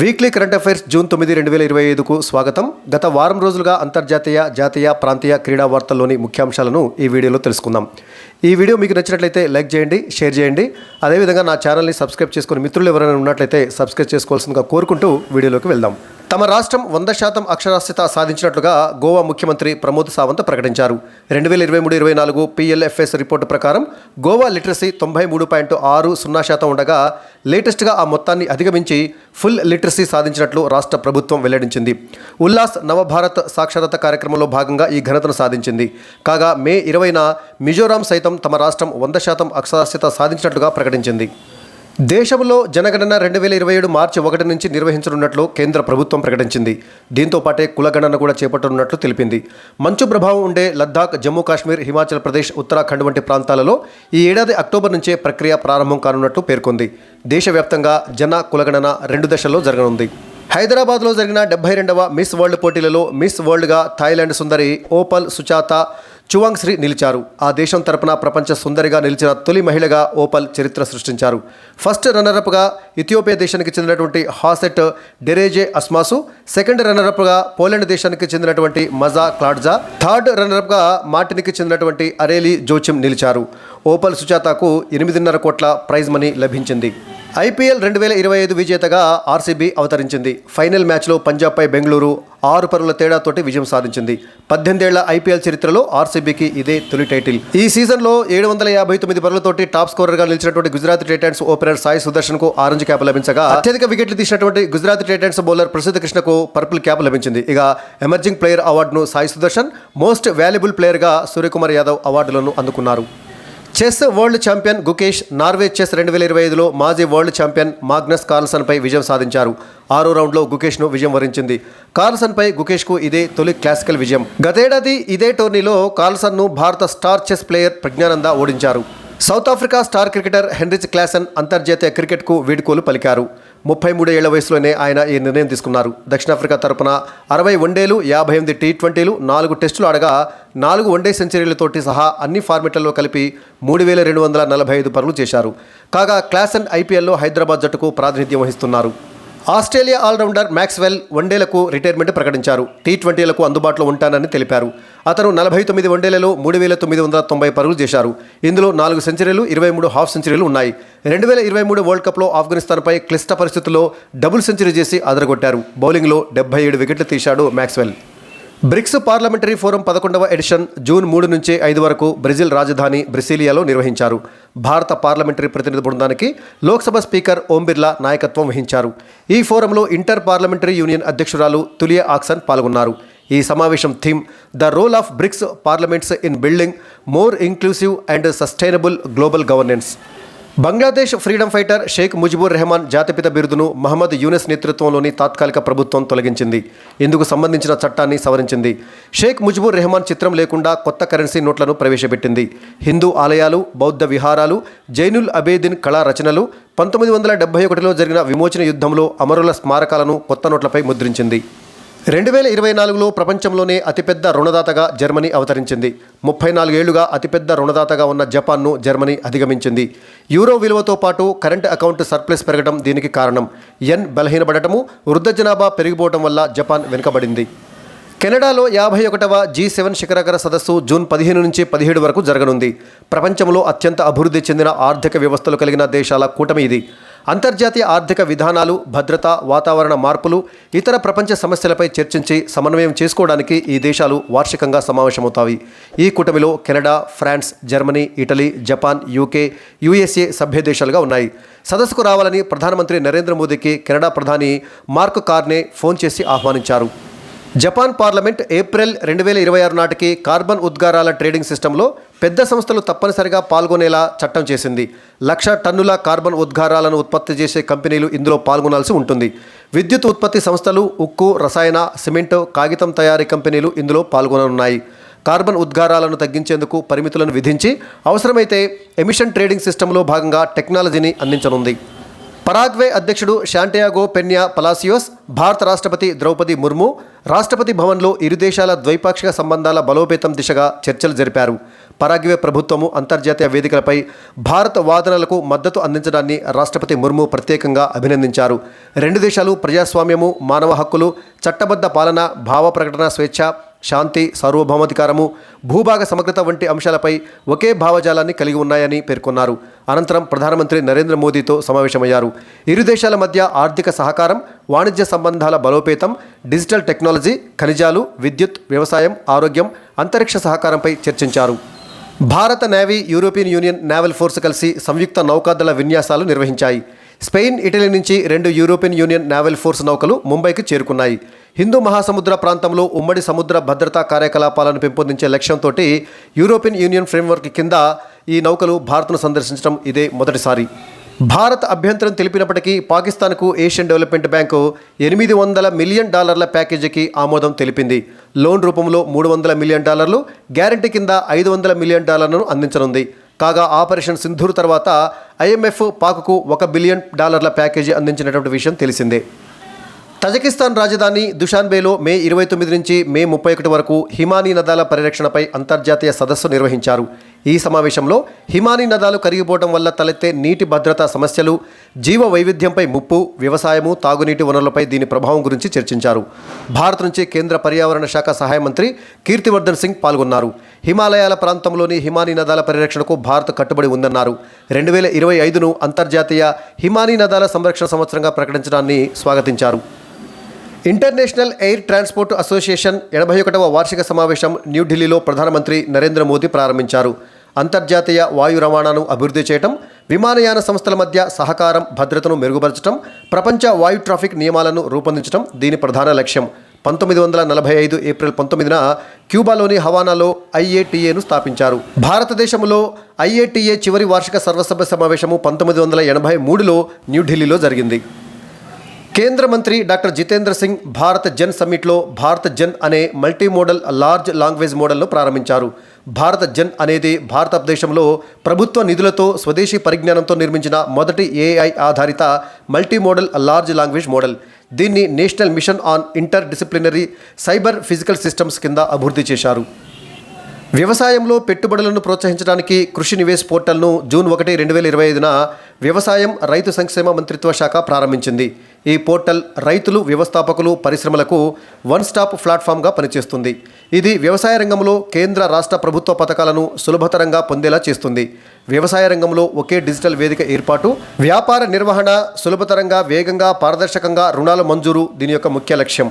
Weekly current affairs June తొమ్మిది రెండు వేల ఇరవై ఐదుకు స్వాగతం. గత వారం రోజులుగా అంతర్జాతీయ జాతీయ ప్రాంతీయ క్రీడా వార్తల్లోని ముఖ్యాంశాలను ఈ వీడియోలో తెలుసుకుందాం. ఈ వీడియో మీకు నచ్చినట్లయితే లైక్ చేయండి షేర్ చేయండి. అదేవిధంగా నా ఛానల్ని సబ్స్క్రైబ్ చేసుకుని మిత్రులు ఎవరైనా ఉన్నట్లయితే సబ్స్క్రైబ్ చేసుకోవాల్సిందిగా కోరుకుంటూ వీడియోలోకి వెళ్దాం. తమ రాష్ట్రం వంద శాతం అక్షరాస్యత సాధించినట్లుగా గోవా ముఖ్యమంత్రి ప్రమోద్ సావంత్ ప్రకటించారు. రెండు వేల ఇరవై మూడు ఇరవై నాలుగు పిఎల్ఎఫ్ఎస్ రిపోర్టు ప్రకారం గోవా లిటరసీ తొంభై మూడు పాయింట్ ఆరు సున్నా శాతం ఉండగా లేటెస్ట్గా ఆ మొత్తాన్ని అధిగమించి ఫుల్ లిటరసీ సాధించినట్లు రాష్ట్ర ప్రభుత్వం వెల్లడించింది. ఉల్లాస్ నవభారత్ సాక్షరత కార్యక్రమంలో భాగంగా ఈ ఘనతను సాధించింది. కాగా మే ఇరవైన మిజోరాం సైతం తమ రాష్ట్రం వంద శాతం అక్షరాస్యత సాధించినట్లుగా ప్రకటించింది. దేశంలో జనగణన రెండు వేల ఇరవై ఏడు మార్చి ఒకటి నుంచి నిర్వహించనున్నట్లు కేంద్ర ప్రభుత్వం ప్రకటించింది. దీంతో పాటే కులగణన కూడా చేపట్టనున్నట్లు తెలిపింది. మంచు ప్రభావం ఉండే లద్దాఖ్ జమ్మూ కాశ్మీర్ హిమాచల్ ప్రదేశ్ ఉత్తరాఖండ్ వంటి ప్రాంతాలలో ఈ ఏడాది అక్టోబర్ నుంచే ప్రక్రియ ప్రారంభం కానున్నట్లు పేర్కొంది. దేశవ్యాప్తంగా జన కులగణన రెండు దశల్లో జరగనుంది. హైదరాబాద్లో జరిగిన డెబ్బై రెండవ మిస్ వరల్డ్ పోటీలలో మిస్ వరల్డ్గా థాయిలాండ్ సుందరి ఓపల్ సుచాత చువాంగ్ శ్రీ నిలిచారు. ఆ దేశం తరపున ప్రపంచ సుందరిగా నిలిచిన తొలి మహిళగా ఓపల్ చరిత్ర సృష్టించారు. ఫస్ట్ రన్నరప్గా ఇథియోపియా దేశానికి చెందినటువంటి హాసెట్ డెరేజే అస్మాసు సెకండ్ రన్నరప్గా పోలాండ్ దేశానికి చెందినటువంటి మజా క్లాడ్జా థర్డ్ రన్నరప్గా మార్టినికి చెందినటువంటి అరేలి జోచిమ్ నిలిచారు. ఓపల్ సుజాతకు ఎనిమిదిన్నర కోట్ల ప్రైజ్ మనీ లభించింది. ఐపీఎల్ రెండు వేల ఇరవై ఐదు విజేతగా ఆర్సీబీ అవతరించింది. ఫైనల్ మ్యాచ్లో పంజాబ్పై బెంగళూరు ఆరు పరుల తేడాతోటి విజయం సాధించింది. పద్దెనిమిదేళ్ళ ఐపీఎల్ చరిత్రలో ఆర్సీబీకి ఇదే తొలి టైటిల్. ఈ సీజన్లో ఏడు వందల యాభై తొమ్మిది పరులతోటి టాప్ స్కోరర్గా నిలిచినటువంటి గుజరాత్ టైటన్స్ ఓపెనర్ సాయి సుదర్శన్కు ఆరెంజ్ క్యాప్ లభించగా అత్యధిక వికెట్లు తీసినటువంటి గుజరాత్ టైటన్స్ బౌలర్ ప్రసిద్ధ కృష్ణకు పర్పుల్ క్యాప్ లభించింది. ఇక ఎమర్జింగ్ ప్లేయర్ అవార్డును సాయి సుదర్శన్ మోస్ట్ వాల్యుబుల్ ప్లేయర్గా సూర్యకుమార్ యాదవ్ అవార్డులను అందుకున్నారు. Chess world champion Gukesh Norway chess రెండు వేల ఇరవై ఐదులో మాజీ వరల్డ్ ఛాంపియన్ మాగ్నస్ కార్ల్సన్పై విజయం సాధించారు. ఆరో రౌండ్లో గుకేష్ను విజయం వరించింది. కార్ల్సన్పై గుకేష్కు ఇదే తొలి క్లాసికల్ విజయం. గతేడాది ఇదే టోర్నీలో కార్ల్సన్ను భారత స్టార్ చెస్ ప్లేయర్ ప్రజ్ఞానంద ఓడించారు. South Africa star cricketer Heinrich Klaasen అంతర్జాతీయ క్రికెట్కు వీడ్కోలు పలికారు. ముప్పై మూడు ఏళ్ళ వయసులోనే ఆయన ఈ నిర్ణయం తీసుకున్నారు. దక్షిణాఫ్రికా తరపున అరవై వన్డేలు యాభై ఎనిమిది టీ ట్వంటీలు నాలుగు టెస్టులు ఆడగా నాలుగు వన్డే సెంచరీలతోటి సహా అన్ని ఫార్మెట్లలో కలిపి మూడు వేల రెండు వందల నలభై ఐదు పరులు చేశారు. కాగా క్లాసన్ ఐపీఎల్లో హైదరాబాద్ జట్టుకు ప్రాతినిధ్యం వహిస్తున్నారు. ఆస్ట్రేలియా ఆల్రౌండర్ మ్యాక్స్వెల్ వన్డేలకు రిటైర్మెంట్ ప్రకటించారు. టీ ట్వంటీలకు అందుబాటులో ఉంటానని తెలిపారు. అతను నలభై తొమ్మిది వన్డేలలో మూడు వేల తొమ్మిది వందల తొంభై పరుగులు చేశారు. ఇందులో నాలుగు సెంచరీలు ఇరవై మూడు హాఫ్ సెంచరీలు ఉన్నాయి. రెండు వేల ఇరవై మూడు వరల్డ్ కప్లో ఆఫ్ఘనిస్తాన్పై క్లిష్ట పరిస్థితుల్లో డబుల్ సెంచరీ చేసి అదరగొట్టారు. బౌలింగ్లో డెబ్బై ఏడు వికెట్లు తీశాడు మ్యాక్స్వెల్. బ్రిక్స్ పార్లమెంటరీ ఫోరం పదకొండవ ఎడిషన్ జూన్ మూడు నుంచి ఐదు వరకు బ్రెజిల్ రాజధాని బ్రెసిలియాలో నిర్వహించారు. భారత పార్లమెంటరీ ప్రతినిధి బృందానికి లోక్సభ స్పీకర్ ఓం బిర్లా నాయకత్వం వహించారు. ఈ ఫోరంలో ఇంటర్ పార్లమెంటరీ యూనియన్ అధ్యక్షురాలు తులియా ఆక్సన్ పాల్గొన్నారు. ఈ సమావేశం theme the role of BRICS parliaments in building more inclusive and sustainable global governance. Bangladesh freedom fighter Sheikh Mujibur Rahman జాతిపిత బిరుదును మహమ్మద్ యూనెస్ నేతృత్వంలోని తాత్కాలిక ప్రభుత్వం తొలగించింది. ఇందుకు సంబంధించిన చట్టాన్ని సవరించింది. షేక్ ముజిబుర్ రెహమాన్ చిత్రం లేకుండా కొత్త కరెన్సీ నోట్లను ప్రవేశపెట్టింది. హిందూ ఆలయాలు బౌద్ధ విహారాలు జైనుల్ అబేదిన్ కళా రచనలు పంతొమ్మిది వందల డెబ్బై ఒకటిలో జరిగిన విమోచన యుద్ధంలో అమరుల స్మారకాలను కొత్త నోట్లపై ముద్రించింది. రెండు వేల ఇరవై నాలుగులో ప్రపంచంలోనే అతిపెద్ద రుణదాతగా జర్మనీ అవతరించింది. ముప్పై నాలుగేళ్ళుగా అతిపెద్ద రుణదాతగా ఉన్న జపాన్ను జర్మనీ అధిగమించింది. యూరో విలువతో పాటు కరెంట్ అకౌంట్ సర్ప్లస్ పెరగడం దీనికి కారణం. ఎన్ బలహీనపడటము వృద్ధ జనాభా పెరిగిపోవడం వల్ల జపాన్ వెనుకబడింది. కెనడాలో యాభై ఒకటవ జీ సెవెన్ శిఖరాగ్ర సదస్సు జూన్ పదిహేను నుంచి పదిహేడు వరకు జరగనుంది. ప్రపంచంలో అత్యంత అభివృద్ధి చెందిన ఆర్థిక వ్యవస్థలు కలిగిన దేశాల కూటమి ఇది. అంతర్జాతీయ ఆర్థిక విధానాలు భద్రత వాతావరణ మార్పులు ఇతర ప్రపంచ సమస్యలపై చర్చించి సమన్వయం చేసుకోవడానికి ఈ దేశాలు వార్షికంగా సమావేశమవుతాయి. ఈ కూటమిలో Canada France Germany Italy Japan UK USA సభ్య దేశాలుగా ఉన్నాయి. సదస్సుకు రావాలని ప్రధానమంత్రి నరేంద్ర మోదీకి కెనడా ప్రధాని మార్క్ కార్నే ఫోన్ చేసి ఆహ్వానించారు. జపాన్ పార్లమెంట్ ఏప్రిల్ రెండు వేల ఇరవై ఆరు నాటికి కార్బన్ ఉద్గారాల ట్రేడింగ్ సిస్టంలో పెద్ద సంస్థలు తప్పనిసరిగా పాల్గొనేలా చట్టం చేసింది. లక్ష టన్నుల కార్బన్ ఉద్గారాలను ఉత్పత్తి చేసే కంపెనీలు ఇందులో పాల్గొనాల్సి ఉంటుంది. విద్యుత్ ఉత్పత్తి సంస్థలు ఉక్కు రసాయన సిమెంట్ కాగితం తయారీ కంపెనీలు ఇందులో పాల్గొననున్నాయి. కార్బన్ ఉద్గారాలను తగ్గించేందుకు పరిమితులను విధించి అవసరమైతే ఎమిషన్ ట్రేడింగ్ సిస్టంలో భాగంగా టెక్నాలజీని అందించనుంది. పరాగ్వే అధ్యక్షుడు శాంటియాగో పెన్యా పలాసియోస్ భారత రాష్ట్రపతి ద్రౌపది ముర్ము రాష్ట్రపతి భవన్లో ఇరు దేశాల ద్వైపాక్షిక సంబంధాల బలోపేతం దిశగా చర్చలు జరిపారు. పరాగ్వే ప్రభుత్వము అంతర్జాతీయ వేదికలపై భారత వాదనలకు మద్దతు అందించడాన్ని రాష్ట్రపతి ముర్ము ప్రత్యేకంగా అభినందించారు. రెండు దేశాలు ప్రజాస్వామ్యము మానవ హక్కులు చట్టబద్ధ పాలన భావ ప్రకటన స్వేచ్ఛ శాంతి సార్వభౌమాధికారము భూభాగ సమగ్రత వంటి అంశాలపై ఒకే భావజాలాన్ని కలిగి ఉన్నాయని పేర్కొన్నారు. అనంతరం ప్రధానమంత్రి నరేంద్ర మోదీతో సమావేశమయ్యారు. ఇరు దేశాల మధ్య ఆర్థిక సహకారం వాణిజ్య సంబంధాల బలోపేతం డిజిటల్ టెక్నాలజీ ఖనిజాలు విద్యుత్ వ్యవసాయం ఆరోగ్యం అంతరిక్ష సహకారంపై చర్చించారు. భారత navy European Union naval force కలిసి సంయుక్త నౌకాదళ విన్యాసాలు నిర్వహించాయి. స్పెయిన్ ఇటలీ నుంచి రెండు యూరోపియన్ యూనియన్ నేవల్ ఫోర్స్ నౌకలు ముంబైకి చేరుకున్నాయి. హిందూ మహాసముద్ర ప్రాంతంలో ఉమ్మడి సముద్ర భద్రతా కార్యకలాపాలను పెంపొందించే లక్ష్యంతో యూరోపియన్ యూనియన్ ఫ్రేమ్వర్క్ కింద ఈ నౌకలు భారత్ను సందర్శించడం ఇదే మొదటిసారి. భారత్ అభ్యంతరం తెలిపినప్పటికీ పాకిస్తాన్కు ఏషియన్ డెవలప్మెంట్ బ్యాంకు ఎనిమిది వందల మిలియన్ డాలర్ల ప్యాకేజీకి ఆమోదం తెలిపింది. లోన్ రూపంలో మూడు వందల మిలియన్ డాలర్లు గ్యారంటీ కింద ఐదు వందల మిలియన్ డాలర్లను అందించనుంది. కాగా ఆపరేషన్ సింధూర్ తర్వాత ఐఎంఎఫ్ పాక్కు ఒక బిలియన్ డాలర్ల ప్యాకేజీ అందించినటువంటి విషయం తెలిసిందే. తజకిస్తాన్ రాజధాని దుషాన్బేలో మే ఇరవై తొమ్మిది నుంచి మే ముప్పై ఒకటి వరకు హిమానీ నదాల పరిరక్షణపై అంతర్జాతీయ సదస్సు నిర్వహించారు. ఈ సమావేశంలో హిమానీ నదాలు కరిగిపోవడం వల్ల తలెత్తే నీటి భద్రతా సమస్యలు జీవ వైవిధ్యంపై ముప్పు వ్యవసాయము తాగునీటి వనరులపై దీని ప్రభావం గురించి చర్చించారు. భారత్ నుంచి కేంద్ర పర్యావరణ శాఖ సహాయ మంత్రి కీర్తివర్ధన్ సింగ్ పాల్గొన్నారు. హిమాలయాల ప్రాంతంలోని హిమానీ నదాల పరిరక్షణకు భారత్ కట్టుబడి ఉందన్నారు. రెండు వేల ఇరవై ఐదును అంతర్జాతీయ హిమానీ నదాల సంరక్షణ సంవత్సరంగా ప్రకటించడాన్ని స్వాగతించారు. ఇంటర్నేషనల్ ఎయిర్ ట్రాన్స్పోర్ట్ అసోసియేషన్ ఎనభై ఒకటవ వార్షిక సమావేశం న్యూఢిల్లీలో ప్రధానమంత్రి నరేంద్ర మోదీ ప్రారంభించారు. అంతర్జాతీయ వాయు రవాణాను అభివృద్ధి చేయటం విమానయాన సంస్థల మధ్య సహకారం భద్రతను మెరుగుపరచడం ప్రపంచ వాయు ట్రాఫిక్ నియమాలను రూపొందించడం దీని ప్రధాన లక్ష్యం. పంతొమ్మిది వందల నలభై ఐదు ఏప్రిల్ పంతొమ్మిదిన క్యూబాలోని హవానాలో ఐఏటీఏను స్థాపించారు. భారతదేశంలో ఐఏటీఏ చివరి వార్షిక సర్వసభ్య సమావేశము పంతొమ్మిది వందల ఎనభై మూడులో న్యూఢిల్లీలో జరిగింది. కేంద్ర మంత్రి డాక్టర్ జితేంద్ర సింగ్ భారత్ జన్ సమ్మిట్లో భారత్ జన్ అనే మల్టీ మోడల్ లార్జ్ లాంగ్వేజ్ మోడల్ను ప్రారంభించారు. భారత్ జన్ అనేది భారతదేశంలో ప్రభుత్వ నిధులతో స్వదేశీ పరిజ్ఞానంతో నిర్మించిన మొదటి ఏఐ ఆధారిత multimodal large language model. దీన్ని national mission on interdisciplinary cyber physical systems కింద అభివృద్ధి చేశారు. వ్యవసాయంలో పెట్టుబడులను ప్రోత్సహించడానికి కృషి నివేశ్ పోర్టల్ను జూన్ ఒకటి రెండు వేల ఇరవై ఐదున వ్యవసాయం రైతు సంక్షేమ మంత్రిత్వ శాఖ ప్రారంభించింది. ఈ పోర్టల్ రైతులు వ్యవస్థాపకులు పరిశ్రమలకు వన్ స్టాప్ ప్లాట్ఫామ్గా పనిచేస్తుంది. ఇది వ్యవసాయ రంగంలో కేంద్ర రాష్ట్ర ప్రభుత్వ పథకాలను సులభతరంగా పొందేలా చేస్తుంది. వ్యవసాయ రంగంలో ఒకే డిజిటల్ వేదిక ఏర్పాటు వ్యాపార నిర్వహణ సులభతరంగా వేగంగా పారదర్శకంగా రుణాల మంజూరు దీని యొక్క ముఖ్య లక్ష్యం.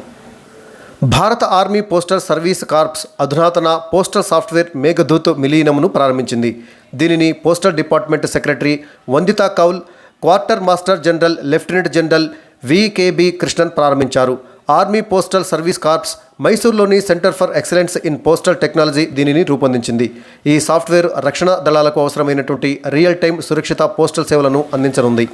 భారత ఆర్మీ పోస్టల్ సర్వీస్ కార్ప్స్ అధునాతన పోస్టల్ సాఫ్ట్వేర్ మేఘదూత్ మిలీనమును ప్రారంభించింది. దీనిని postal department secretary Vandita Kaul quartermaster general lieutenant general V K B Krishnan ప్రారంభించారు. Army postal service corps మైసూర్లోని centre for excellence in postal technology దీనిని రూపొందించింది. ఈ సాఫ్ట్వేర్ రక్షణ దళాలకు అవసరమైనటువంటి రియల్ టైం సురక్షిత పోస్టల్ సేవలను అందించనుంది.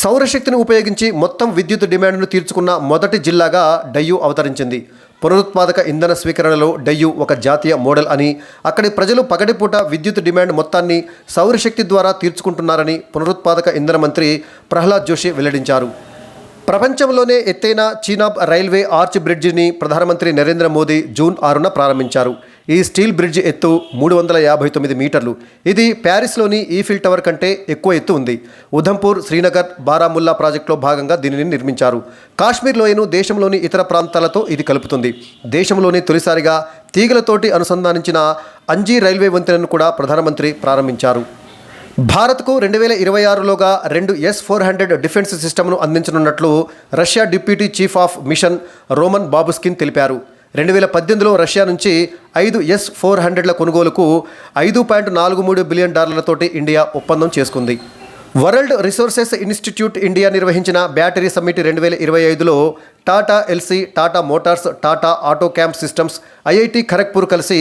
సౌరశక్తిని ఉపయోగించి మొత్తం విద్యుత్ డిమాండ్ను తీర్చుకున్న మొదటి జిల్లాగా డయ్యూ అవతరించింది. పునరుత్పాదక ఇంధన స్వీకరణలో డయ్యూ ఒక జాతీయ మోడల్ అని అక్కడి ప్రజలు పగటిపూట విద్యుత్ డిమాండ్ మొత్తాన్ని సౌరశక్తి ద్వారా తీర్చుకుంటున్నారని పునరుత్పాదక ఇంధన మంత్రి ప్రహ్లాద్ జోషి వెల్లడించారు. ప్రపంచంలోనే ఎత్తైన చీనాబ్ రైల్వే ఆర్చ్ బ్రిడ్జిని ప్రధానమంత్రి నరేంద్ర మోదీ జూన్ ఆరున ప్రారంభించారు. ఈ స్టీల్ బ్రిడ్జ్ ఎత్తు మూడు వందల యాభై తొమ్మిది మీటర్లు. ఇది ప్యారిస్లోని ఈఫిల్ టవర్ కంటే ఎక్కువ ఎత్తు ఉంది. ఉధంపూర్ శ్రీనగర్ బారాముల్లా ప్రాజెక్టులో భాగంగా దీనిని నిర్మించారు. కాశ్మీర్ లోయను దేశంలోని ఇతర ప్రాంతాలతో ఇది కలుపుతుంది. దేశంలోని తొలిసారిగా తీగలతోటి అనుసంధానించిన అంజీ రైల్వే వంతెనను కూడా ప్రధానమంత్రి ప్రారంభించారు. భారత్కు రెండు వేల ఇరవై ఆరులోగా రెండు ఎస్ ఫోర్ హండ్రెడ్ డిఫెన్స్ సిస్టమ్ను అందించనున్నట్లు Russia deputy chief of mission Roman Babushkin తెలిపారు. రెండు వేల పద్దెనిమిదిలో రష్యా నుంచి ఐదు ఎస్ ఫోర్ హండ్రెడ్ల కొనుగోలుకు ఐదు పాయింట్ నాలుగు మూడు బిలియన్ డాలర్లతోటి ఇండియా ఒప్పందం చేసుకుంది. వరల్డ్ రిసోర్సెస్ ఇన్స్టిట్యూట్ ఇండియా నిర్వహించిన బ్యాటరీ సమ్మిట్ రెండు వేల ఇరవై ఐదులో Tata Elxsi Tata Motors Tata auto comp systems IIT Kharagpur కలిసి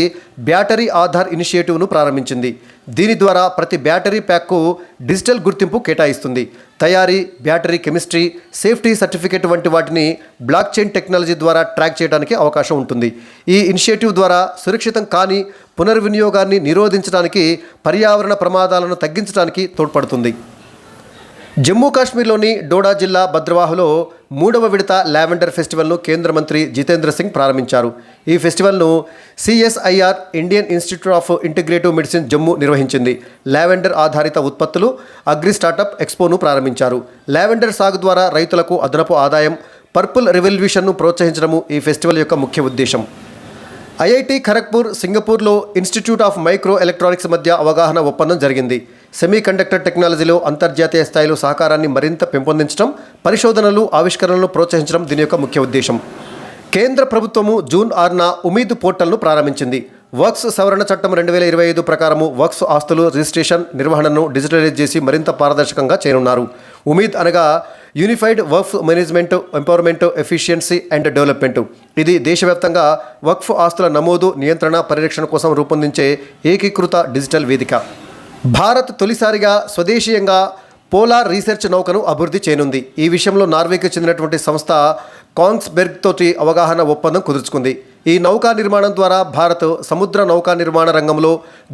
బ్యాటరీ ఆధార్ ఇనిషియేటివ్ను ప్రారంభించింది. దీని ద్వారా ప్రతి బ్యాటరీ ప్యాక్కు డిజిటల్ గుర్తింపు కేటాయిస్తుంది. తయారీ బ్యాటరీ కెమిస్ట్రీ సేఫ్టీ సర్టిఫికేట్ వంటి వాటిని బ్లాక్ చైన్ టెక్నాలజీ ద్వారా ట్రాక్ చేయడానికి అవకాశం ఉంటుంది. ఈ ఇనిషియేటివ్ ద్వారా సురక్షితం కాని పునర్వినియోగాన్ని నిరోధించడానికి పర్యావరణ ప్రమాదాలను తగ్గించడానికి తోడ్పడుతుంది. జమ్మూ కాశ్మీర్లోని డోడా జిల్లా భద్రవాహులో మూడవ విడత లావెండర్ ఫెస్టివల్ను కేంద్ర మంత్రి జితేంద్ర సింగ్ ప్రారంభించారు. ఈ ఫెస్టివల్ను CSIR Indian Institute of Integrative Medicine Jammu నిర్వహించింది. లావెండర్ ఆధారిత ఉత్పత్తులు అగ్రి స్టార్టప్ ఎక్స్పోను ప్రారంభించారు. లావెండర్ సాగు ద్వారా రైతులకు అదనపు ఆదాయం పర్పుల్ రెవల్యూషన్ను ప్రోత్సహించడము ఈ ఫెస్టివల్ యొక్క ముఖ్య ఉద్దేశం. ఐఐటి ఖరగ్పూర్ సింగపూర్లో ఇన్స్టిట్యూట్ ఆఫ్ మైక్రో ఎలక్ట్రానిక్స్ మధ్య అవగాహన ఒప్పందం జరిగింది. సెమీ కండక్టర్ టెక్నాలజీలో అంతర్జాతీయ స్థాయిలో సహకారాన్ని మరింత పెంపొందించడం పరిశోధనలు ఆవిష్కరణలను ప్రోత్సహించడం దీని యొక్క ముఖ్య ఉద్దేశం. కేంద్ర ప్రభుత్వము జూన్ ఆరున ఉమీద్ పోర్టల్ను ప్రారంభించింది. వర్క్స్ సవరణ చట్టం రెండు వేల ఇరవై ఐదు ప్రకారము వర్క్స్ ఆస్తులు రిజిస్ట్రేషన్ నిర్వహణను డిజిటలైజ్ చేసి మరింత పారదర్శకంగా చేయనున్నారు. ఉమీద్ అనగా unified work management empowerment efficiency and development. ఇది దేశవ్యాప్తంగా వక్ఫ్ ఆస్తుల నమోదు నియంత్రణ పరిరక్షణ కోసం రూపొందించే ఏకీకృత డిజిటల్ వేదిక. భారత్ తొలిసారిగా స్వదేశీయంగా పోలార్ రీసెర్చ్ నౌకను అభివృద్ధి చేయనుంది. ఈ విషయంలో నార్వేకి చెందినటువంటి సంస్థ కాంగ్స్బెర్గ్ తోటి అవగాహన ఒప్పందం కుదుర్చుకుంది. ఈ నౌకా నిర్మాణం ద్వారా భారత్ సముద్ర నౌకా నిర్మాణ రంగంలో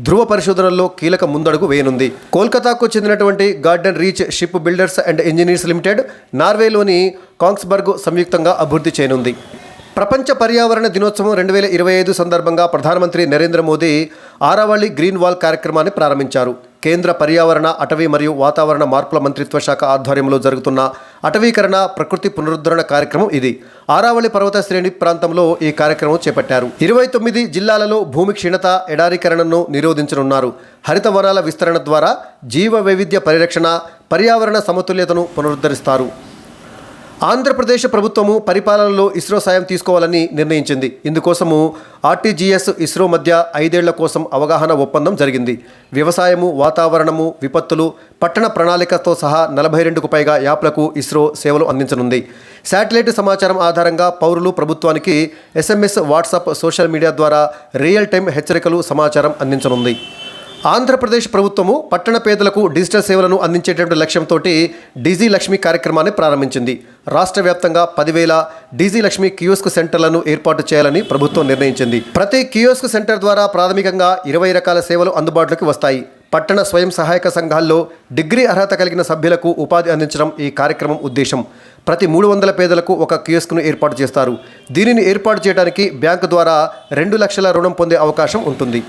ధ్రువ పరిశోధనల్లో కీలక ముందడుగు వేయనుంది. కోల్కతాకు చెందినటువంటి garden reach shipbuilders and engineers limited నార్వేలోని Kongsberg సంయుక్తంగా అభివృద్ధి చేయనుంది. ప్రపంచ పర్యావరణ దినోత్సవం రెండు వేల ఇరవై ఐదు సందర్భంగా ప్రధానమంత్రి నరేంద్ర మోదీ ఆరావళి గ్రీన్ వాల్ కార్యక్రమాన్ని ప్రారంభించారు. కేంద్ర పర్యావరణ అటవీ మరియు వాతావరణ మార్పుల మంత్రిత్వ శాఖ ఆధ్వర్యంలో జరుగుతున్న అటవీకరణ ప్రకృతి పునరుద్ధరణ కార్యక్రమం ఇది. ఆరావళి పర్వత శ్రేణి ప్రాంతంలో ఈ కార్యక్రమం చేపట్టారు. ఇరవై తొమ్మిది జిల్లాలలో భూమి క్షీణత ఎడారీకరణను నిరోధించనున్నారు. హరిత వనాల విస్తరణ ద్వారా జీవ వైవిధ్య పరిరక్షణ పర్యావరణ సమతుల్యతను పునరుద్ధరిస్తారు. ఆంధ్రప్రదేశ్ ప్రభుత్వము పరిపాలనలో ఇస్రో సాయం తీసుకోవాలని నిర్ణయించింది. ఇందుకోసము ఆర్టీజీఎస్ ఇస్రో మధ్య ఐదేళ్ళ కోసం అవగాహన ఒప్పందం జరిగింది. వ్యవసాయము వాతావరణము విపత్తులు పట్టణ ప్రణాళికతో సహా నలభై రెండుకు పైగా యాప్లకు ఇస్రో సేవలు అందించనుంది. శాటిలైట్ సమాచారం ఆధారంగా పౌరులు ప్రభుత్వానికి ఎస్ఎంఎస్ వాట్సాప్ సోషల్ మీడియా ద్వారా రియల్ టైం హెచ్చరికలు సమాచారం అందించనుంది. ఆంధ్రప్రదేశ్ ప్రభుత్వము పట్టణ పేదలకు డిజిటల్ సేవలను అందించేటటువంటి లక్ష్యంతో డిజీ లక్ష్మి కార్యక్రమాన్ని ప్రారంభించింది. రాష్ట్ర వ్యాప్తంగా పదివేల డిజీ లక్ష్మి కియోస్క్ సెంటర్లను ఏర్పాటు చేయాలని ప్రభుత్వం నిర్ణయించింది. ప్రతి కియోస్క్ సెంటర్ ద్వారా ప్రాథమికంగా ఇరవై రకాల సేవలు అందుబాటులోకి వస్తాయి. పట్టణ స్వయం సహాయక సంఘాల్లో డిగ్రీ అర్హత కలిగిన సభ్యులకు ఉపాధి అందించడం ఈ కార్యక్రమం ఉద్దేశం. ప్రతి మూడు వందల పేదలకు ఒక కియోస్క్ను ఏర్పాటు చేస్తారు. దీనిని ఏర్పాటు చేయడానికి బ్యాంకు ద్వారా రెండు లక్షల రుణం పొందే అవకాశం ఉంటుంది.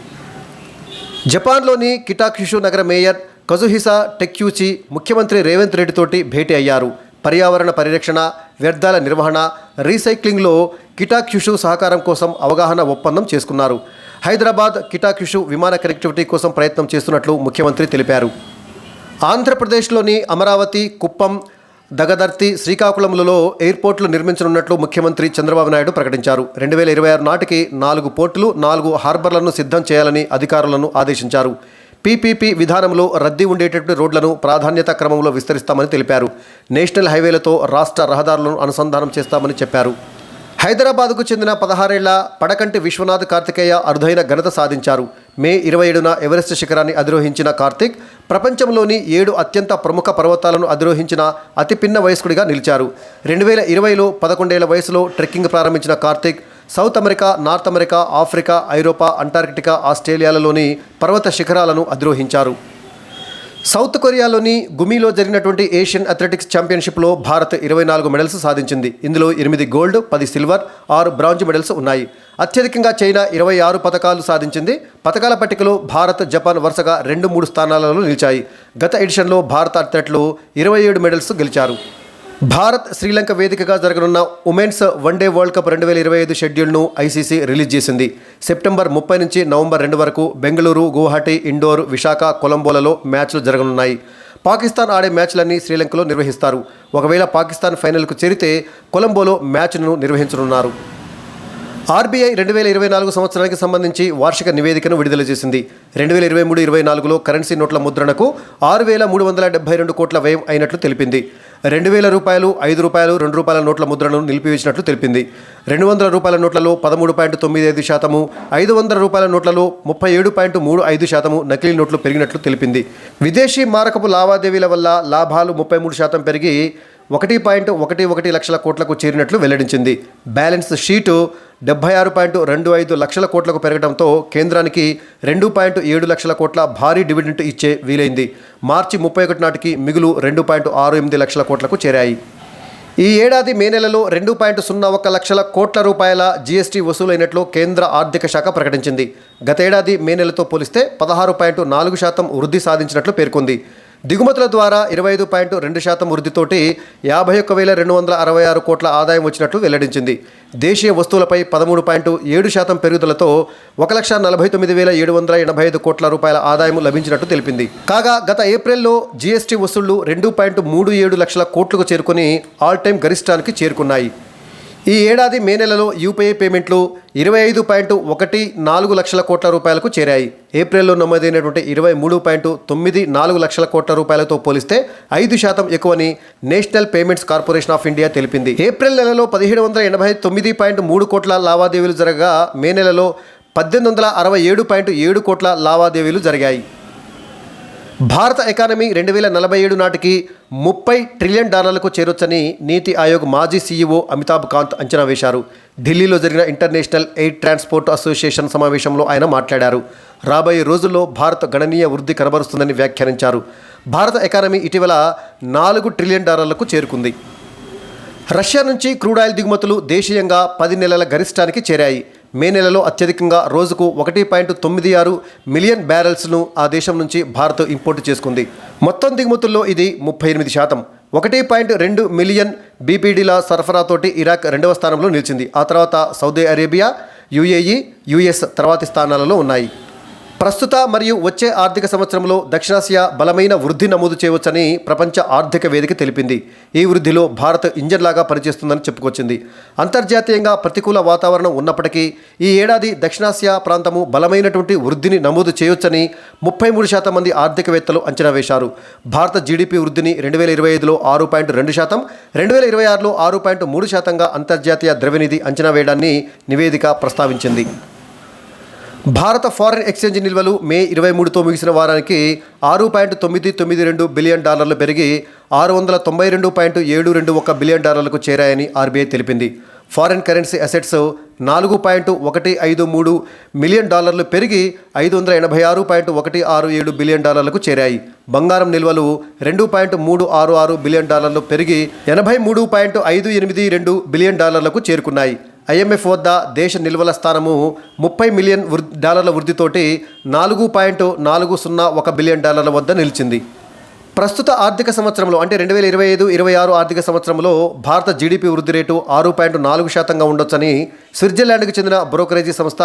జపాన్లోని కిటాక్యుషు నగర మేయర్ కజుహిసా టెక్యూచి ముఖ్యమంత్రి రేవంత్ రెడ్డితోటి భేటీ అయ్యారు. పర్యావరణ పరిరక్షణ వ్యర్థాల నిర్వహణ రీసైక్లింగ్లో కిటాక్యుషు సహకారం కోసం అవగాహన ఒప్పందం చేసుకున్నారు. హైదరాబాద్ కిటాక్యుషు విమాన కనెక్టివిటీ కోసం ప్రయత్నం చేస్తున్నట్లు ముఖ్యమంత్రి తెలిపారు. ఆంధ్రప్రదేశ్లోని అమరావతి కుప్పం దగదర్తి శ్రీకాకుళంలలో ఎయిర్పోర్టులు నిర్మించనున్నట్లు ముఖ్యమంత్రి చంద్రబాబు నాయుడు ప్రకటించారు. రెండు వేల ఇరవై ఆరు నాటికి నాలుగు పోర్టులు నాలుగు హార్బర్లను సిద్ధం చేయాలని అధికారులను ఆదేశించారు. పీపీపీ విధానంలో రద్దీ ఉండేటటువంటి రోడ్లను ప్రాధాన్యత క్రమంలో విస్తరిస్తామని తెలిపారు. నేషనల్ హైవేలతో రాష్ట్ర రహదారులను అనుసంధానం చేస్తామని చెప్పారు. హైదరాబాద్కు చెందిన పదహారేళ్ళ పడకంటి విశ్వనాథ్ కార్తికేయ అరుదైన ఘనత సాధించారు. మే ఇరవై ఏడున ఎవరెస్ట్ శిఖరాన్ని అధిరోహించిన కార్తిక్ ప్రపంచంలోని ఏడు అత్యంత ప్రముఖ పర్వతాలను అధిరోహించిన అతి పిన్న వయస్కుడిగా నిలిచారు. రెండు వేల ఇరవైలో పదకొండేళ్ళ వయసులో ట్రెక్కింగ్ ప్రారంభించిన Karthik South America North America Africa ఐరోపా అంటార్కిటికా ఆస్ట్రేలియాలలోని పర్వత శిఖరాలను అధిరోహించారు. సౌత్ కొరియాలోని గుమిలో జరిగినటువంటి ఏషియన్ అథ్లెటిక్స్ ఛాంపియన్షిప్లో భారత్ ఇరవై నాలుగు మెడల్స్ సాధించింది. ఇందులో ఎనిమిది గోల్డ్ పది సిల్వర్ ఆరు బ్రాంజ్ మెడల్స్ ఉన్నాయి. అత్యధికంగా చైనా ఇరవై ఆరు పథకాలు సాధించింది. పథకాల పట్టికలో భారత్ జపాన్ వరుసగా రెండు మూడు స్థానాలలో నిలిచాయి. గత ఎడిషన్లో భారత అథ్లెట్లు ఇరవై ఏడు మెడల్స్ గెలిచారు. భారత్ శ్రీలంక వేదికగా జరగనున్న ఉమెన్స్ వన్డే వరల్డ్ కప్ రెండు వేల ఇరవై ఐదు షెడ్యూల్ను ఐసీసీ రిలీజ్ చేసింది. సెప్టెంబర్ ముప్పై నుంచి నవంబర్ రెండు వరకు బెంగళూరు గువాహటి ఇండోర్ విశాఖ కొలంబోలలో మ్యాచ్లు జరగనున్నాయి. పాకిస్తాన్ ఆడే మ్యాచ్లన్నీ శ్రీలంకలో నిర్వహిస్తారు. ఒకవేళ పాకిస్తాన్ ఫైనల్కు చేరితే కొలంబోలో మ్యాచ్ను నిర్వహించనున్నారు. ఆర్బీఐ రెండు వేల ఇరవై నాలుగు సంవత్సరానికి సంబంధించి వార్షిక నివేదికను విడుదల చేసింది. రెండు వేల ఇరవై మూడు ఇరవై నాలుగులో కరెన్సీ నోట్ల ముద్రణకు ఆరు వేల మూడు వందల డెబ్బై రెండు కోట్ల వ్యయం అయినట్లు తెలిపింది. రెండు వేల రూపాయలు ఐదు రూపాయలు రెండు రూపాయల నోట్ల ముద్రను నిలిపివేసినట్లు తెలిపింది. రెండు వందల రూపాయల నోట్లలో పదమూడు పాయింట్ తొమ్మిది ఐదు శాతము ఐదు వందల రూపాయల నోట్లలో ముప్పై ఏడు పాయింట్ మూడు ఐదు శాతము నకిలీ నోట్లు పెరిగినట్లు తెలిపింది. విదేశీ మారకపు లావాదేవీల వల్ల లాభాలు ముప్పై మూడు శాతం పెరిగి ఒకటి పాయింట్ ఒకటి ఒకటి లక్షల కోట్లకు చేరినట్లు వెల్లడించింది. బ్యాలెన్స్ షీటు డెబ్బై ఆరు పాయింట్ రెండు ఐదు లక్షల కోట్లకు పెరగడంతో కేంద్రానికి రెండు పాయింట్ ఏడు లక్షల కోట్ల భారీ డివిడెంట్ ఇచ్చే వీలైంది. మార్చి ముప్పై ఒకటి నాటికి మిగులు రెండు పాయింట్ ఆరు ఎనిమిది లక్షల కోట్లకు చేరాయి. ఈ ఏడాది మే నెలలో రెండు పాయింట్ సున్నా ఒక లక్షల కోట్ల రూపాయల జీఎస్టీ వసూలైనట్లు కేంద్ర ఆర్థిక శాఖ ప్రకటించింది. గతేడాది మే నెలతో పోలిస్తే పదహారు పాయింట్ నాలుగు శాతం వృద్ధి సాధించినట్లు పేర్కొంది. దిగుమతుల ద్వారా ఇరవై ఐదు పాయింట్ రెండు శాతం వృద్ధితోటి యాభై ఒక్క వేల రెండు వందల అరవై ఆరు కోట్ల ఆదాయం వచ్చినట్లు వెల్లడించింది. దేశీయ వస్తువులపై పదమూడు పాయింట్ ఏడు శాతం పెరుగుదలతో ఒక లక్ష నలభై తొమ్మిది వేల ఏడు వందల ఎనభై ఐదు కోట్ల రూపాయల ఆదాయం లభించినట్టు తెలిపింది. కాగా గత ఏప్రిల్లో జీఎస్టీ వసూళ్ళు రెండు పాయింట్ మూడు ఏడు లక్షల కోట్లకు చేరుకుని ఆల్ టైం గరిష్టానికి చేరుకున్నాయి. ఈ ఏడాది మే నెలలో యూపీఐ పేమెంట్లు ఇరవై ఐదు పాయింట్ ఒకటి నాలుగు లక్షల కోట్ల రూపాయలకు చేరాయి. ఏప్రిల్లో నమోదైనటువంటి ఇరవై మూడు పాయింట్ తొమ్మిది నాలుగు లక్షల కోట్ల రూపాయలతో పోలిస్తే ఐదు శాతం ఎక్కువని National Payments Corporation of India తెలిపింది. ఏప్రిల్ నెలలో పదిహేడు వందల ఎనభై తొమ్మిది పాయింట్ మూడు కోట్ల లావాదేవీలు జరగగా మే నెలలో పద్దెనిమిది వందల అరవై ఏడు పాయింట్ ఏడు కోట్ల లావాదేవీలు జరిగాయి. భారత ఎకానమీ రెండు వేల నలభై ఏడు నాటికి ముప్పై ట్రిలియన్ డాలర్లకు చేరొచ్చని నీతి ఆయోగ్ మాజీ సీఈఓ అమితాబ్ కాంత్ అంచనా వేశారు. ఢిల్లీలో జరిగిన ఇంటర్నేషనల్ ఎయిర్ ట్రాన్స్పోర్ట్ అసోసియేషన్ సమావేశంలో ఆయన మాట్లాడారు. రాబోయే రోజుల్లో భారత్ గణనీయ వృద్ధి కనబరుస్తుందని వ్యాఖ్యానించారు. భారత ఎకానమీ ఇటీవల నాలుగు ట్రిలియన్ డాలర్లకు చేరుకుంది. రష్యా నుంచి క్రూడ్ ఆయిల్ దిగుమతులు దేశీయంగా పది నెలల గరిష్టానికి చేరాయి. మే నెలలో అత్యధికంగా రోజుకు ఒకటి పాయింట్ తొమ్మిది ఆరు మిలియన్ బ్యారెల్స్ను ఆ దేశం నుంచి భారత్ ఇంపోర్ట్ చేసుకుంది. మొత్తం దిగుమతుల్లో ఇది ముప్పై ఎనిమిది శాతం. ఒకటి పాయింట్ రెండు మిలియన్ బీపీడీల సరఫరాతోటి ఇరాక్ రెండవ స్థానంలో నిలిచింది. ఆ తర్వాత సౌదీ అరేబియా యుఏఈ యుఎస్ తర్వాతి స్థానాలలో ఉన్నాయి. ప్రస్తుత మరియు వచ్చే ఆర్థిక సంవత్సరంలో దక్షిణాసియా బలమైన వృద్ధి నమోదు చేయవచ్చని ప్రపంచ ఆర్థిక వేదిక తెలిపింది. ఈ వృద్ధిలో భారత్ ఇంజన్లాగా పనిచేస్తుందని చెప్పుకొచ్చింది. అంతర్జాతీయంగా ప్రతికూల వాతావరణం ఉన్నప్పటికీ ఈ ఏడాది దక్షిణాసియా ప్రాంతము బలమైనటువంటి వృద్ధిని నమోదు చేయొచ్చని ముప్పై మూడు శాతం మంది ఆర్థికవేత్తలు అంచనా వేశారు. భారత జీడిపి వృద్ధిని రెండు వేల ఇరవై ఐదులో ఆరు పాయింట్ రెండు శాతం రెండు వేల ఇరవై ఆరులో ఆరు పాయింట్ మూడు శాతంగా అంతర్జాతీయ ద్రవ్యనిధి అంచనా వేయడాన్ని నివేదిక ప్రస్తావించింది. భారత ఫారిన్ ఎక్స్చేంజ్ నిల్వలు మే ఇరవై మూడుతో ముగిసిన వారానికి ఆరు పాయింట్ తొమ్మిది తొమ్మిది రెండు బిలియన్ డాలర్లు పెరిగి ఆరు వందల తొంభై రెండు పాయింట్ ఏడు రెండు ఒక బిలియన్ డాలర్లకు చేరాయని ఆర్బీఐ తెలిపింది. ఫారిన్ కరెన్సీ అసెట్స్ నాలుగు పాయింట్ ఒకటి ఐదు మూడు మిలియన్ డాలర్లు పెరిగి ఐదు వందల ఎనభై ఆరు పాయింట్ ఒకటి ఆరు ఏడు బిలియన్ డాలర్లకు చేరాయి. బంగారం నిల్వలు రెండు పాయింట్ మూడు ఆరు ఆరు బిలియన్ డాలర్లు పెరిగి ఎనభై మూడు పాయింట్ ఐదు ఎనిమిది రెండు బిలియన్ డాలర్లకు చేరుకున్నాయి. ఐఎంఎఫ్ వద్ద దేశ నిల్వల స్థానము ముప్పై మిలియన్ డాలర్ల వృద్ధితోటి నాలుగు పాయింట్ నాలుగు సున్నా ఒక బిలియన్ డాలర్ల వద్ద నిలిచింది. ప్రస్తుత ఆర్థిక సంవత్సరంలో అంటే రెండు వేల ఇరవై ఐదు ఇరవై ఆరు ఆర్థిక సంవత్సరంలో భారత జీడిపి వృద్ధి రేటు ఆరు పాయింట్ నాలుగు శాతంగా ఉండొచ్చని స్విట్జర్లాండ్కి చెందిన బ్రోకరేజీ సంస్థ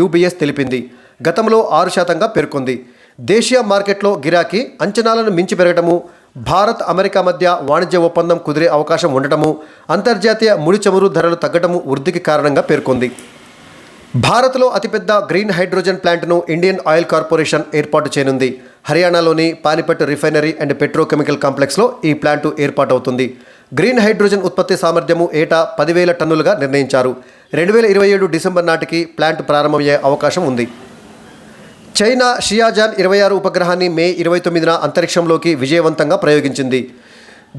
యూబీఎస్ తెలిపింది. గతంలో ఆరు శాతంగా పేర్కొంది. దేశీయ మార్కెట్లో గిరాకీ అంచనాలను మించి పెరగటము భారత్ అమెరికా మధ్య వాణిజ్య ఒప్పందం కుదిరే అవకాశం ఉండటము అంతర్జాతీయ ముడి చమురు ధరలు తగ్గటము వృద్ధికి కారణంగా పేర్కొంది. భారత్లో అతిపెద్ద గ్రీన్ హైడ్రోజన్ ప్లాంట్ను ఇండియన్ ఆయిల్ కార్పొరేషన్ ఏర్పాటు చేయనుంది. హర్యానాలోని పానిపట్ రిఫైనరీ అండ్ పెట్రోకెమికల్ కాంప్లెక్స్లో ఈ ప్లాంటు ఏర్పాటు అవుతుంది గ్రీన్ హైడ్రోజన్ ఉత్పత్తి సామర్థ్యము ఏటా పదివేల టన్నులుగా నిర్ణయించారు. రెండు వేల ఇరవై ఏడు డిసెంబర్ నాటికి ప్లాంట్ ప్రారంభమయ్యే అవకాశం ఉంది. చైనా షియాజాన్ ఇరవై ఆరు ఉపగ్రహాన్ని మే ఇరవై తొమ్మిదిన అంతరిక్షంలోకి విజయవంతంగా ప్రయోగించింది.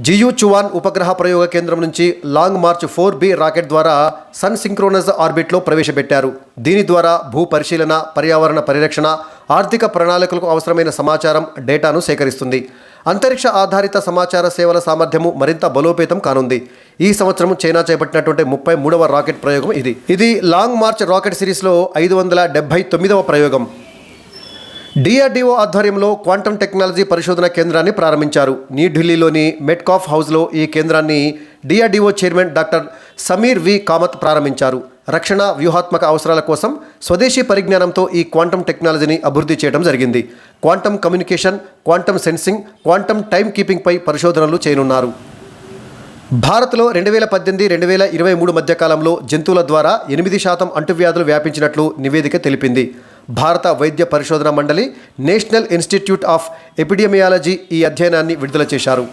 జియు చువాన్ ఉపగ్రహ ప్రయోగ కేంద్రం నుంచి Long March four B rocket ద్వారా సన్ సింక్రోనస్ ఆర్బిట్లో ప్రవేశపెట్టారు. దీని ద్వారా భూ పరిశీలన పర్యావరణ పరిరక్షణ ఆర్థిక ప్రణాళికలకు అవసరమైన సమాచారం డేటాను సేకరిస్తుంది. అంతరిక్ష ఆధారిత సమాచార సేవల సామర్థ్యము మరింత బలోపేతం కానుంది. ఈ సంవత్సరం చైనా చేపట్టినటువంటి ముప్పై మూడవ రాకెట్ ప్రయోగం ఇది. ఇది లాంగ్ మార్చ్ రాకెట్ సిరీస్లో ఐదు వందల డెబ్బై తొమ్మిదవ ప్రయోగం. డిఆర్డీఓ ఆధ్వర్యంలో క్వాంటమ్ టెక్నాలజీ పరిశోధన కేంద్రాన్ని ప్రారంభించారు. న్యూఢిల్లీలోని మెట్కాఫ్ హౌస్లో ఈ కేంద్రాన్ని DRDO chairman doctor Samir V. Kamat ప్రారంభించారు. రక్షణ వ్యూహాత్మక అవసరాల కోసం స్వదేశీ పరిజ్ఞానంతో ఈ క్వాంటమ్ టెక్నాలజీని అభివృద్ధి చేయడం జరిగింది. Quantum communication quantum sensing quantum time కీపింగ్పై పరిశోధనలు చేయనున్నారు. భారత్లో రెండు వేల పద్దెనిమిది రెండు వేల ఇరవై మూడు మధ్య కాలంలో జంతువుల ద్వారా ఎనిమిది శాతం అంటువ్యాధులు వ్యాపించినట్లు నివేదిక తెలిపింది. భారత వైద్య పరిశోధన మండలి నేషనల్ ఇన్స్టిట్యూట్ ఆఫ్ ఎపిడియమియాలజీ ఈ అధ్యయనాన్ని విడుదల చేశారు.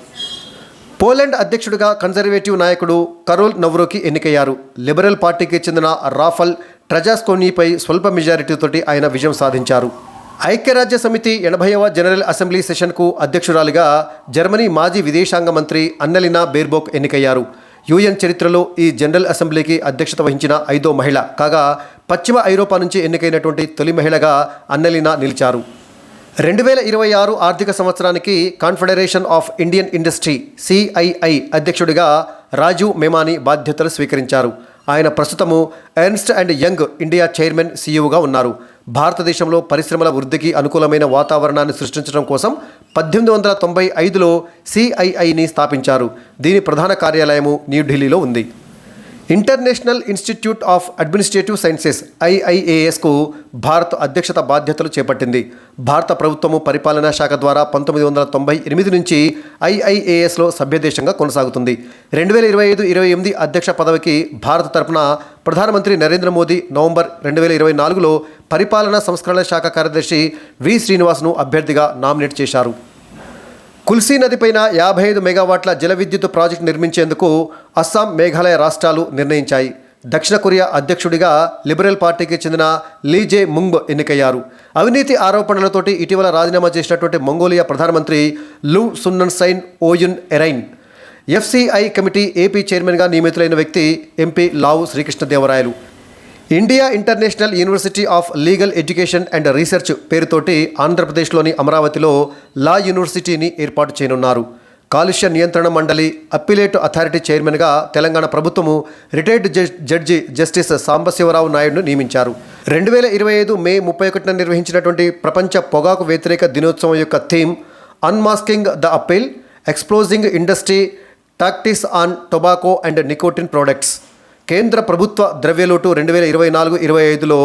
పోలాండ్ అధ్యక్షుడిగా కన్జర్వేటివ్ నాయకుడు కరోల్ నవ్రోకి ఎన్నికయ్యారు. లిబరల్ పార్టీకి చెందిన రాఫల్ ట్రజాస్కోనీపై స్వల్ప మెజారిటీతోటి ఆయన విజయం సాధించారు. ఐక్యరాజ్య సమితి ఎనభైవ జనరల్ అసెంబ్లీ సెషన్కు అధ్యక్షురాలిగా జర్మనీ మాజీ విదేశాంగ మంత్రి అన్నలినా బేర్బోక్ ఎన్నికయ్యారు. యుఎన్ చరిత్రలో ఈ జనరల్ అసెంబ్లీకి అధ్యక్షత వహించిన ఐదో మహిళ. కాగా పశ్చిమ ఐరోపా నుంచి ఎన్నికైనటువంటి తొలి మహిళగా అన్నలినా నిలిచారు. రెండు వేల ఇరవై ఆరు ఆర్థిక సంవత్సరానికి Confederation of Indian Industry CII అధ్యక్షుడిగా రాజీవ్ మేమాని బాధ్యతలు స్వీకరించారు. ఆయన ప్రస్తుతము Ernst and Young India chairman సీఈఓగా ఉన్నారు. భారతదేశంలో పరిశ్రమల వృద్ధికి అనుకూలమైన వాతావరణాన్ని సృష్టించడం కోసం పద్దెనిమిది వందల తొంభై ఐదులో సిఐఐని స్థాపించారు. దీని ప్రధాన కార్యాలయము న్యూఢిల్లీలో ఉంది. International Institute of Administrative Sciences ఐఐఏఎస్కు Bharat అధ్యక్షత బాధ్యతలు చేపట్టింది. భారత ప్రభుత్వము పరిపాలనా శాఖ ద్వారా పంతొమ్మిది వందల తొంభై ఎనిమిది నుంచి ఐఐఏఎస్లో సభ్యదేశంగా కొనసాగుతుంది. రెండు వేల ఇరవై ఐదు ఇరవై ఎనిమిది అధ్యక్ష పదవికి భారత తరపున ప్రధానమంత్రి నరేంద్ర మోదీ నవంబర్ రెండు వేల ఇరవై నాలుగులో పరిపాలనా సంస్కరణ శాఖ కార్యదర్శి వి శ్రీనివాస్ను అభ్యర్థిగా నామినేట్ చేశారు. కుల్సీ నదిపైన యాభై ఐదు మెగావాట్ల జల విద్యుత్ ప్రాజెక్టు నిర్మించేందుకు అస్సాం మేఘాలయ రాష్ట్రాలు నిర్ణయించాయి. దక్షిణ కొరియా అధ్యక్షుడిగా లిబరల్ పార్టీకి చెందిన లీజే ముంగ్ ఎన్నికయ్యారు. అవినీతి ఆరోపణలతోటి ఇటీవల రాజీనామా చేసినటువంటి మంగోలియా ప్రధానమంత్రి Luvsannamsrain Oyun Erdene. FCI committee AP చైర్మన్గా నియమితులైన వ్యక్తి MP Lavu Srikrishnadevarayalu. India International University of Legal Education and Research పేరుతోటి ఆంధ్రప్రదేశ్లోని అమరావతిలో లా యూనివర్సిటీని ఏర్పాటు చేయనున్నారు. కాలుష్య నియంత్రణ మండలి అప్పిలేట్ అథారిటీ చైర్మన్గా తెలంగాణ ప్రభుత్వము రిటైర్డ్ జడ్- జడ్జి జస్టిస్ సాంబశివరావు నాయుడును నియమించారు. రెండు వేల ఇరవై ఐదు మే ముప్పై ఒకటిన నిర్వహించినటువంటి ప్రపంచ పొగాకు వ్యతిరేక దినోత్సవం యొక్క theme unmasking the appeal exposing industry tactics on tobacco and nicotine products. కేంద్ర ప్రభుత్వ ద్రవ్యలోటు రెండు వేల ఇరవై నాలుగు ఇరవై ఐదులో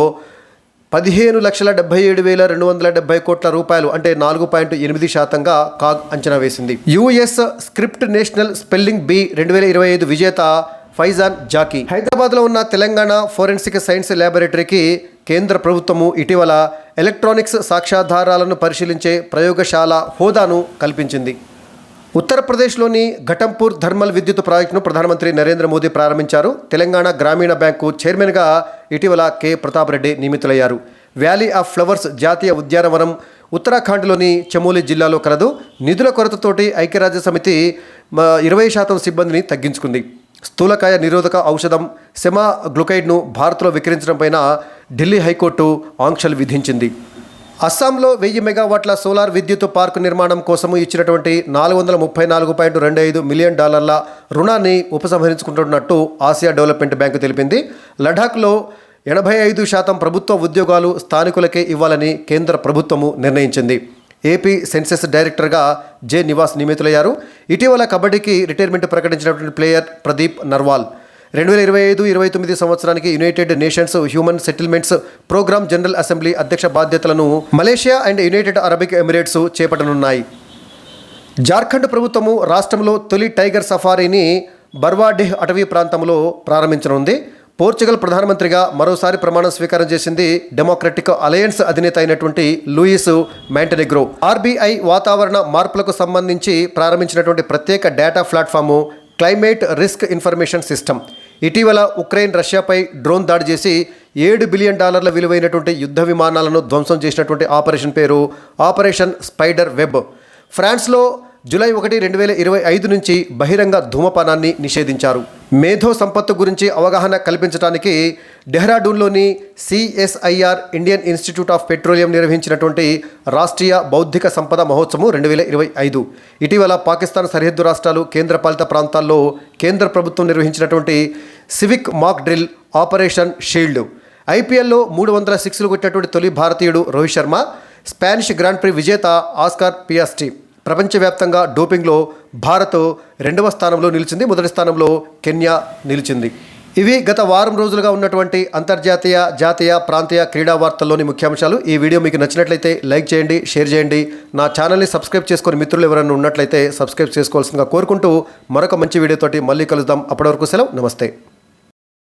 పదిహేను లక్షల డెబ్బై ఏడు వేల రెండు వందల డెబ్బై కోట్ల రూపాయలు అంటే నాలుగు పాయింట్ ఎనిమిది శాతంగా కాగ్ అంచనా వేసింది. US Scripps National Spelling Bee రెండు వేల ఇరవై ఐదు విజేత ఫైజాన్ జాకీ. హైదరాబాద్లో ఉన్న తెలంగాణ ఫోరెన్సిక్ సైన్స్ ల్యాబొరేటరీకి కేంద్ర ప్రభుత్వము ఇటీవల ఎలక్ట్రానిక్స్ సాక్ష్యాధారాలను పరిశీలించే ప్రయోగశాల హోదాను కల్పించింది. ఉత్తరప్రదేశ్లోని ఘటంపూర్ థర్మల్ విద్యుత్ ప్రాజెక్టును ప్రధానమంత్రి నరేంద్ర మోదీ ప్రారంభించారు. తెలంగాణ గ్రామీణ బ్యాంకు చైర్మన్గా ఇటీవల కె. ప్రతాప్ రెడ్డి నియమితులయ్యారు. వ్యాలీ ఆఫ్ ఫ్లవర్స్ జాతీయ ఉద్యానవనం ఉత్తరాఖండ్లోని చమోలి జిల్లాలో కలదు. నిధుల కొరతతోటి ఐక్యరాజ్య సమితి ఇరవై శాతం సిబ్బందిని తగ్గించుకుంది. స్థూలకాయ నిరోధక ఔషధం సెమా గ్లూకైడ్ను భారత్లో విక్రయించడం పైన ఢిల్లీ హైకోర్టు ఆంక్షలు విధించింది. అస్సాంలో వెయ్యి మెగావాట్ల సోలార్ విద్యుత్ పార్కు నిర్మాణం కోసము ఇచ్చినటువంటి నాలుగు వందల ముప్పై నాలుగు పాయింట్ రెండు ఐదు మిలియన్ డాలర్ల రుణాన్ని ఉపసంహరించుకుంటున్నట్టు ఆసియా డెవలప్మెంట్ బ్యాంకు తెలిపింది. లడాఖ్లో ఎనభై ఐదు శాతం ప్రభుత్వ ఉద్యోగాలు స్థానికులకే ఇవ్వాలని కేంద్ర ప్రభుత్వము నిర్ణయించింది. ఏపీ సెన్సెస్ డైరెక్టర్గా జె నివాస్ నియమితులయ్యారు. ఇటీవల కబడ్డీకి రిటైర్మెంట్ ప్రకటించినటువంటి ప్లేయర్ ప్రదీప్ నర్వాల్. రెండు వేల ఇరవై ఐదు ఇరవై తొమ్మిది సంవత్సరానికి United Nations Human Settlements Programme General Assembly అధ్యక్ష బాధ్యతలను Malaysia and United Arab Emirates చేపట్టనున్నాయి. Jharkhand ప్రభుత్వము రాష్ట్రంలో తొలి టైగర్ సఫారీని బర్వాడెహ్ అటవీ ప్రాంతంలో ప్రారంభించనుంది. పోర్చుగల్ ప్రధానమంత్రిగా మరోసారి ప్రమాణ స్వీకారం చేసింది డెమోక్రటిక్ అలయన్స్ అధినేత అయినటువంటి లూయిస్ మ్యాంటెనెగ్రో. ఆర్బీఐ వాతావరణ మార్పులకు సంబంధించి ప్రారంభించినటువంటి ప్రత్యేక data platform climate risk information system. ఇటీవల ఉక్రెయిన్ రష్యాపై డ్రోన్ దాడి చేసి ఏడు బిలియన్ డాలర్ల విలువైనటువంటి యుద్ధ విమానాలను ధ్వంసం చేసినటువంటి ఆపరేషన్ పేరు ఆపరేషన్ స్పైడర్ వెబ్. ఫ్రాన్స్లో జూలై ఒకటి రెండు వేల ఇరవై ఐదు నుంచి బహిరంగ ధూమపానాన్ని నిషేధించారు. మేధో సంపత్తు గురించి అవగాహన కల్పించడానికి డెహ్రాడూన్లోని CSIR Indian Institute of Petroleum నిర్వహించినటువంటి రాష్ట్రీయ బౌద్ధిక సంపద మహోత్సవం రెండు వేల ఇరవై ఐదు. ఇటీవల పాకిస్తాన్ సరిహద్దు రాష్ట్రాలు కేంద్రపాలిత ప్రాంతాల్లో కేంద్ర ప్రభుత్వం నిర్వహించినటువంటి civic mock drill operation shield. ఐపీఎల్లో మూడు వందల సిక్స్లు కొట్టినటువంటి తొలి భారతీయుడు Rohit Sharma Spanish Grand Prix విజేత ఆస్కార్ పియాస్టీ. ప్రపంచవ్యాప్తంగా డోపింగ్లో భారత్ రెండవ స్థానంలో నిలిచింది మొదటి స్థానంలో కెన్యా నిలిచింది. ఇవి గత వారం రోజులుగా ఉన్నటువంటి అంతర్జాతీయ జాతీయ ప్రాంతీయ క్రీడా వార్తల్లోని ముఖ్యాంశాలు. ఈ వీడియో మీకు నచ్చినట్లయితే లైక్ చేయండి షేర్ చేయండి. నా ఛానల్ని సబ్స్క్రైబ్ చేసుకొని మిత్రులు ఎవరైనా ఉన్నట్లయితే సబ్స్క్రైబ్ చేసుకోవాల్సిందిగా కోరుకుంటూ మరొక మంచి వీడియోతోటి మళ్ళీ కలుద్దాం. అప్పటి వరకు సెలవు. నమస్తే.